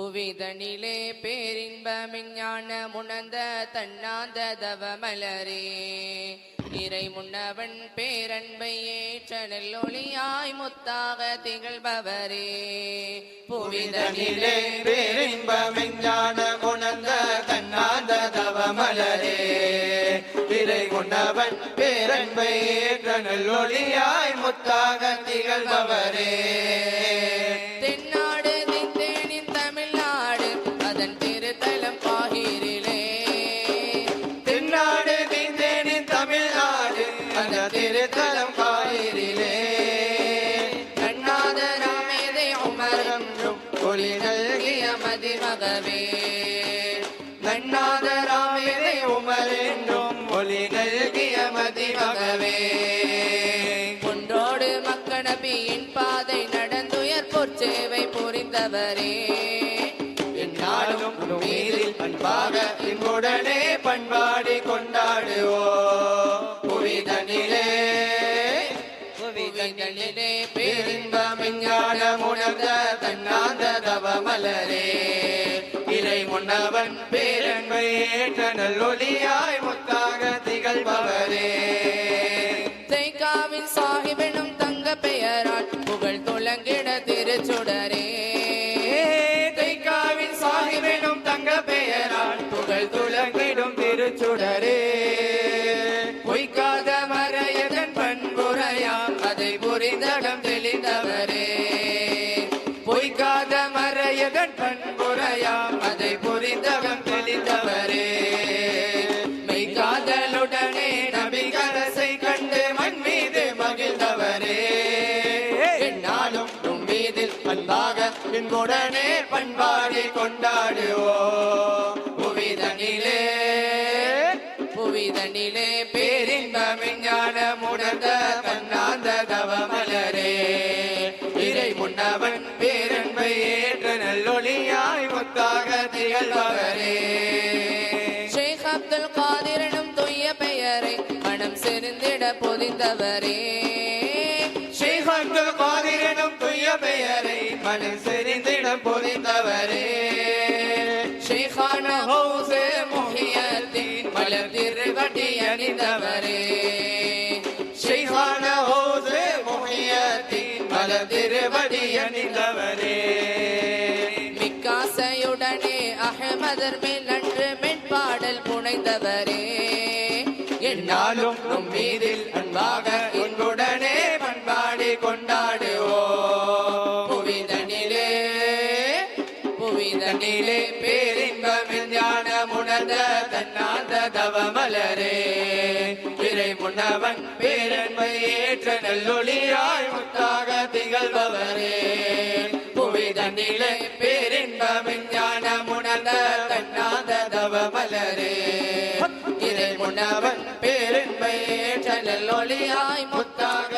புவிதனிலே பேரின்பமிஞான விஞ்ஞான தன்னாந்த தவ மலரே இறை முன்னவன் பேரன்பை ஏற்ற நெல்லொளியாய் முத்தாக திகழ்பவரே. புவிதனிலே பேரின்பமிஞான விஞ்ஞான குணந்த தன்னாந்த தவமலரே. இறை முன்னவன் பேரன்பை ஏற்ற நல்லொளியாய் முத்தாக திகழ்பவரே. மதிமகவே நன்னாத ராமேதை உமரென்றும் ஒளி நல்கிய மதி மகவே ஒன்றோடு மக்கணபியின் பாதை நடந்துயர் பொற்சேவை புரிந்தவரே. என்னாலும் மீதில் அன்பாக இன்புடனே பண்பாடி கொண்டாடுவோ. புவிதனிலே புவிதனிலே பேரின்ப விஞ்ஞானம் உணர்ந்த தன்னாந்த தவமலரே. இறை முன்னவன் பேரன்பை ஏற்ற நல்லொலியாய் முத்தாக திகழ்பவரே. தேய்காவின் சாஹிபெனும் தங்க பெயரால் புகழ் துளங்கிட திருச்சுடரே. தைக்காவின் சாகிவெனும் தங்க பெயரால் புகழ் துலங்கிடும் திருச்சுடரே. பொய்க்காத மறையதன் பண்புரையாம் அதை புரிந்தடம் தெளிந்தவரே. பொய்க்காத மறையதன் பண்புரையாம் மெய்காதலுடனே நபிகரசை கண்டு மண் மீது மகிழ்ந்தவரே. என்னாலும் உன் மீதில் அன்பாக பின்புடனே பண்பாடி கொண்டாடுவோம் புவிதனிலே புவிதனிலே பேரின்ப விஞ்ஞான முடந்த தன்னாந்த தவமலரே. இறை முன்னவன் பேரன்பை ஏற்ற நல்லொளியாய் முத்தாக திகழ்பவரே. ஷேக் அப்துல் காதிரனும் பொதிந்தவரே ஸ்ரீஹந்து காதிரனும் துய்ய பெயரை மனம் செறிந்திடம் பொதிந்தவரே ஷேகான ஹவுசே முஹியத்தின் மலர் திருவடி அணிந்தவரே. ஷெய்ஹான ஹோசே முஹியத்தின் மலர் திருவடி அணிந்தவரே. மிக்காசையுடனே அகமதர் மேல் நன்று மென்பாடல் புனைந்தவரே. நாளும் நம் மீதில் அன்பாக இன்புடனே பண்பாடி கொண்டாடுவோ புவிதனிலே புவிதனிலே பேரின்பம் ஞானம் உணர்ந்த தன்னாந்த தவமலரே. பிறை முன்னவன் பேரன்பை ஏற்ற நல்லொளியாய் முத்தாக திகழ்பவரே. புவிதனிலே பேரின்பம் ஞானம் உணர்ந்த தன்னாந்த தவமலரே. முன்னவன் பேரின்பை ஏற்றல் ஒளியாய் முத்தாக